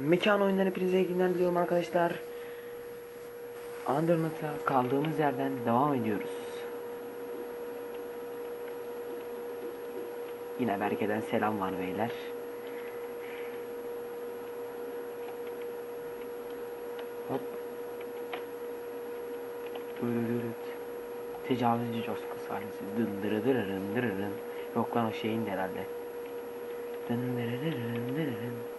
Mekan oyunları hepinize iyi günler diliyorum arkadaşlar. Undernut'a kaldığımız yerden devam ediyoruz. Yine Berke'den selam var beyler. Hop. Dırırırıt. Tecavüzcü coşku sahnesi. Dındırıdırırın dırırın. Yok lan o şeyin de herhalde. Dındırırırın dırırın.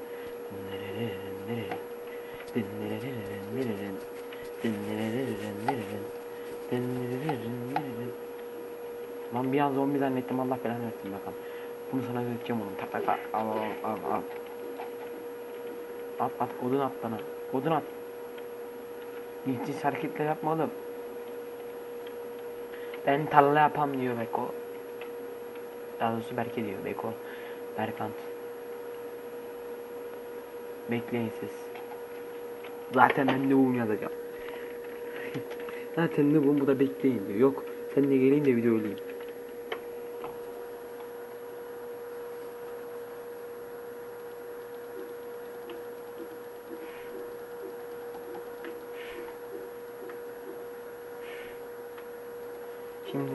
Lan bir an zombi zannettim Allah belanı versin bakalım. Bunu sana götüreceğim oğlum. Tak tak tak. Al al al al. At at odun at bana. Odun at. İlginç hareketler yapma oğlum. Ben tarla yapam diyor Beko. Daha doğrusu Berke diyor Beko. Berkant. Bekleyin siz. Zaten ben de bunu yazacağım. Zaten de bu da bekleyin diyor. Yok sen de geleyim de video olayım. Şimdi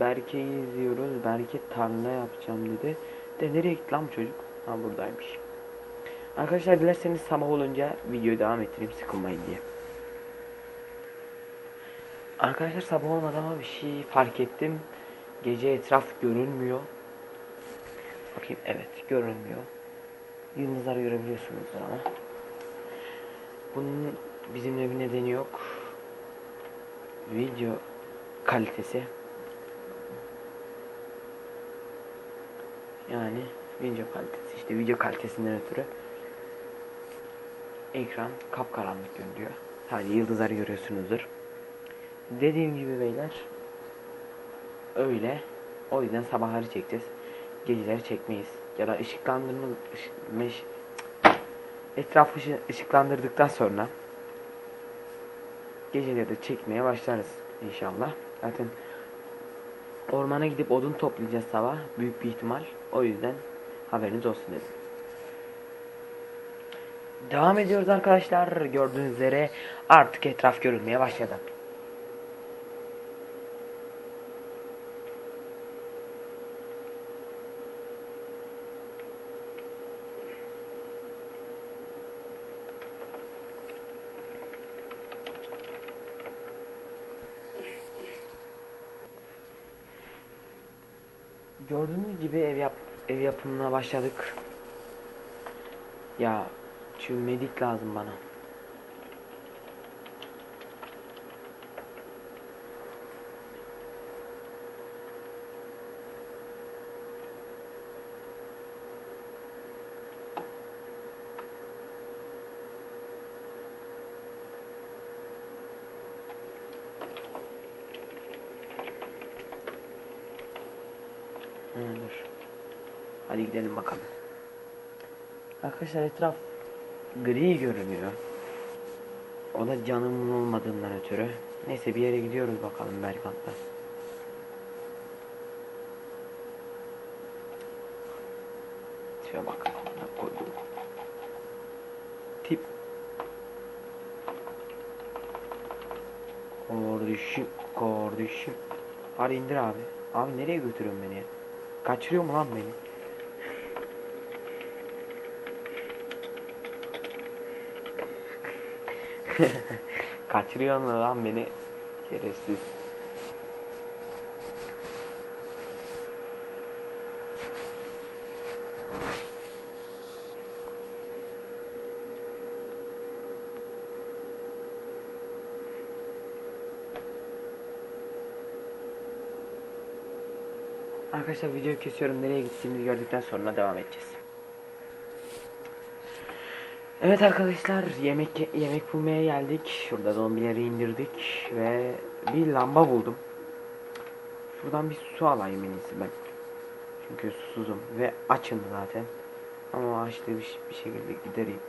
Berke'yi izliyoruz. Berke tarla yapacağım dedi. De nereye gitti lan çocuk? Ha buradaymış. Arkadaşlar dilerseniz sabah olunca videoyu devam ettireyim sıkılmayın diye. Arkadaşlar sabah olmadan ama bir şey fark ettim. Gece etraf görünmüyor. Bakayım evet görünmüyor. Yıldızları görebiliyorsunuz ama. Bunun bizimle bir nedeni yok. Video kalitesi. Yani video kalitesi işte video kalitesinden ötürü ekran kapkaranlık görünüyor. Hani yıldızları görüyorsunuzdur. Dediğim gibi beyler öyle. O yüzden sabahları çekeceğiz. Geceleri çekmeyiz. Ya da ışıklandırma ışık, meş, ışıklandırdıktan sonra geceleri çekmeye başlarız inşallah. Zaten ormana gidip odun toplayacağız sabah. Büyük bir ihtimal. O yüzden haberiniz olsun dedim. Devam ediyoruz arkadaşlar. Gördüğünüz üzere artık etraf görülmeye başladı. Gördüğünüz gibi ev yap ev yapımına başladık. Ya şu medik lazım bana. Hı, dur. Hadi gidelim bakalım. Arkadaşlar etraf gri görünüyor. O da canımın olmadığından ötürü. Neyse bir yere gidiyoruz bakalım Berkant'la. Şöyle bak. koydum. Tip. Kardeşim, kardeşim. Hadi indir abi. Abi nereye götürüyorsun beni ya? Kaçırıyor mu lan beni? Kaçırıyor mu lan beni? Şerefsiz. Arkadaşlar videoyu kesiyorum. Nereye gittiğimizi gördükten sonra devam edeceğiz. Evet arkadaşlar yemek yemek bulmaya geldik. Şurada zombileri indirdik ve bir lamba buldum. Şuradan bir su alayım en iyisi ben. Çünkü susuzum ve açım zaten. Ama açlığı bir, bir şekilde gidereyim.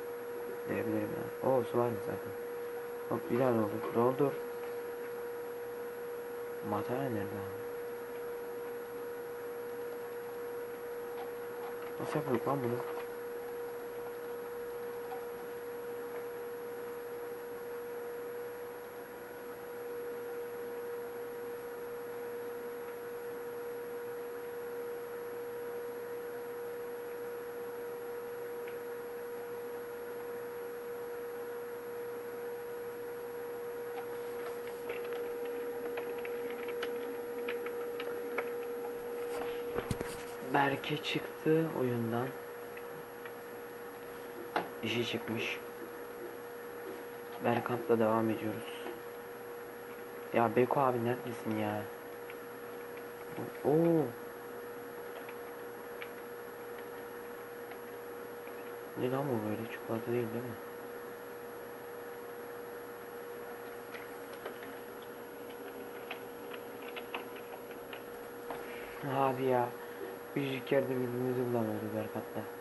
Gidebilirim ya. Oo su var mı zaten? Hop bir daha doldur. Doldur. Materyal nerede abi? Nasıl yapıyorduk lan bunu? Berke çıktı oyundan. İşi çıkmış. Berkamp'la devam ediyoruz. Ya Beko abi neredesin ya? Oo. Ne lan bu böyle çikolata değil değil mi? Abi ya. Küçücük yerde birbirimizi bulamıyoruz Berkat'la.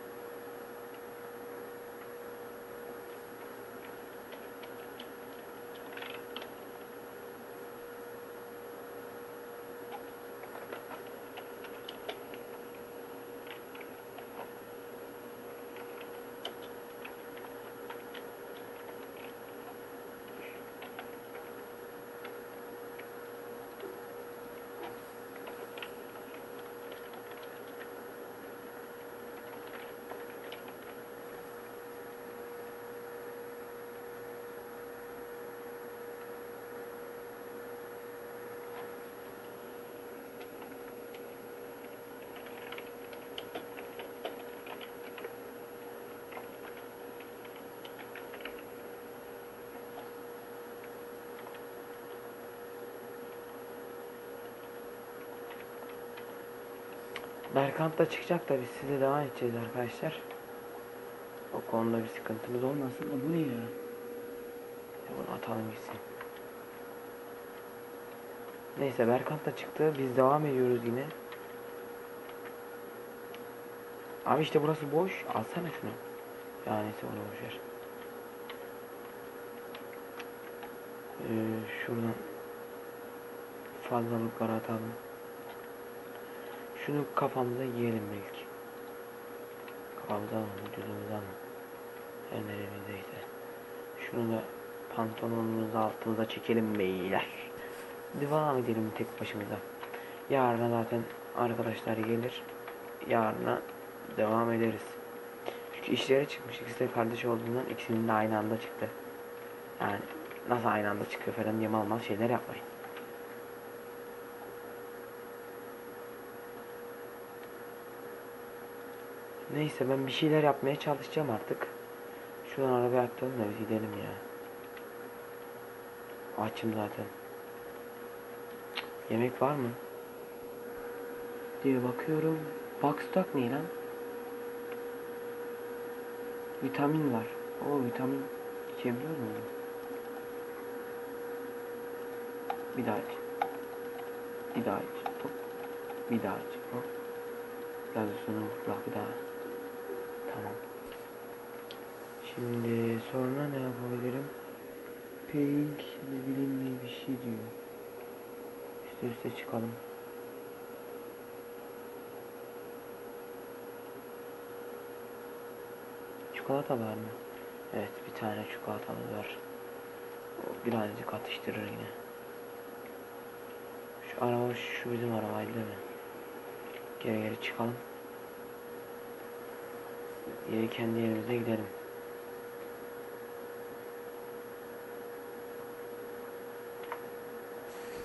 Berkant da çıkacak da biz size devam edeceğiz arkadaşlar. O konuda bir sıkıntımız olmasın bu ne ya? Ya bunu atalım gitsin. Neyse Berkant da çıktı. Biz devam ediyoruz yine. Abi işte burası boş. Alsana şunu. Ya neyse onu boşver. Ee, şuradan fazlalıkları atalım. Şunu kafamıza yiyelim belki. Kafamıza mı, vücudumuza mı? Her neremizdeyse. Şunu da pantolonumuzu altımıza çekelim beyler. Devam edelim tek başımıza. Yarına zaten arkadaşlar gelir. Yarına devam ederiz. Çünkü işlere çıkmış. İkisi de kardeş olduğundan ikisinin de aynı anda çıktı. Yani nasıl aynı anda çıkıyor falan diye mal mal şeyler yapmayın. Neyse ben bir şeyler yapmaya çalışacağım artık. Şuradan arabaya atlayalım da gidelim ya. Açım zaten. Yemek var mı? Diye bakıyorum. Boxstock ne lan? Vitamin var. O vitamin içebiliyor muyum? Bir daha iç. Bir daha iç. Bir daha iç. Hop. Biraz sonra bir daha. Tamam. Şimdi sonra ne yapabilirim? Pink ne bileyim ne bir şey diyor. Üste üste çıkalım. Çikolata var mı? Evet bir tane çikolatamız var. Birazcık atıştırır yine. Şu araba şu bizim arabaydı değil mi? Geri geri çıkalım. Geri kendi yerimize gidelim.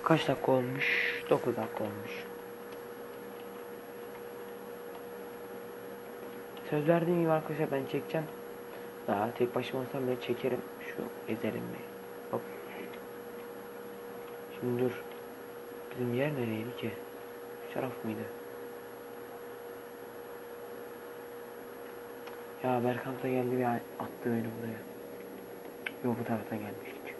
Kaç dakika olmuş? 9 dakika olmuş. Söz verdiğim gibi arkadaşlar ben çekeceğim. Daha tek başıma olsam bile çekerim. Şu ezelim bir. Hop. Şimdi dur. Bizim yer nereydi ki? Şu taraf mıydı? Ya Berkant da geldi bir attı beni buraya. Yok bu taraftan gelmiştik.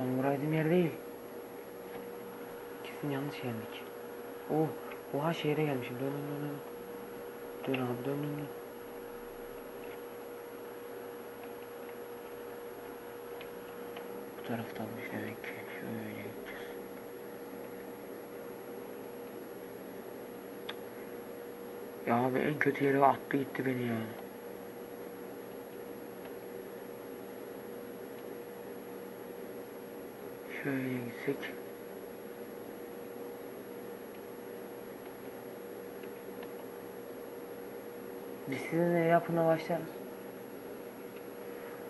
Ben uğradığım yer değil. Kesin yanlış geldik. Oh, oha şehre gelmişim. Dön dön dön. Dön abi dön dön dön. Bu taraftanmış demek ki. Şöyle gideceğiz. Ya abi en kötü yere attı gitti beni ya. Şöyle gitsek. Biz sizinle yapına başlarız.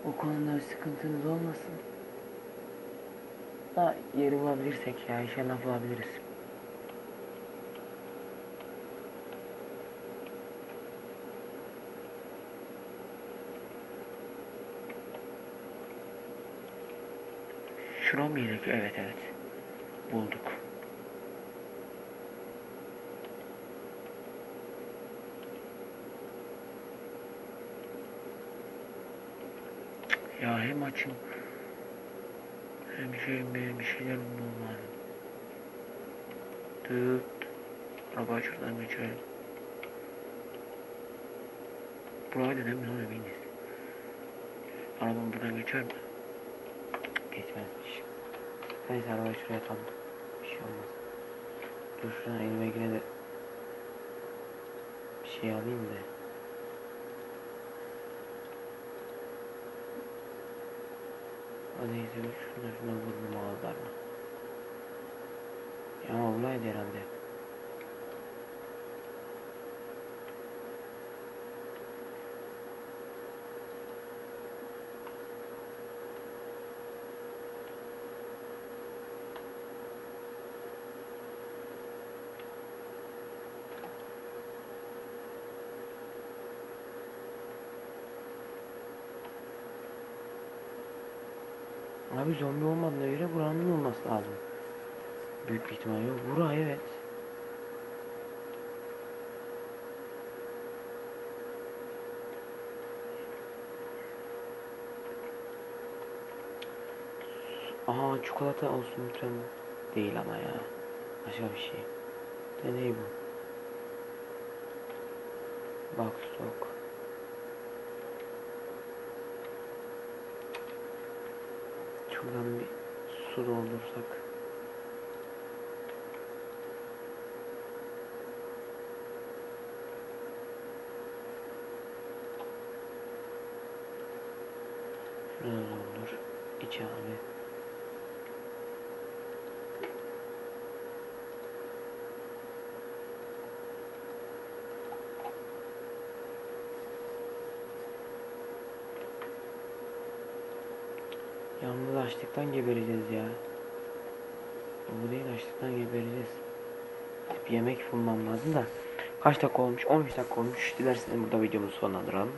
O konuda sıkıntınız olmasın. Da yeri bulabilirsek ya inşallah bulabiliriz. Şura mıydı ki? Evet evet. Bulduk. Ya hem açım hem şey benim bir şeyler bulmam lazım. Tıt. Araba şuradan geçelim. Buraydı değil mi? Lan eminiz. Arabam buradan geçer mi? Geçmezmiş. Neyse arabayı şuraya atalım. Bir şey olmaz. Dur şuradan elime yine de bir şey alayım da. Hadi neyse dur şuna vururum ağızlarına. Ya ama bulaydı herhalde. Abi zombi olmadığına göre buranın olması lazım. Büyük bir ihtimal yok. Bura evet. Aha çikolata olsun lütfen. Değil ama ya. Başka bir şey. De ne bu? Bak stok. Şuradan bir su doldursak. Şurada doldur. İç abi. Yalnız açlıktan gebereceğiz ya. Bu değil açlıktan gebereceğiz. Bir yemek bulmam lazım da. Kaç dakika olmuş? 13 dakika olmuş. Dilerseniz burada videomuzu sonlandıralım.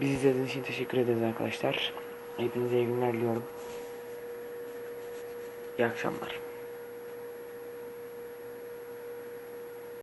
Bizi izlediğiniz için teşekkür ederiz arkadaşlar. Hepinize iyi günler diliyorum. İyi akşamlar.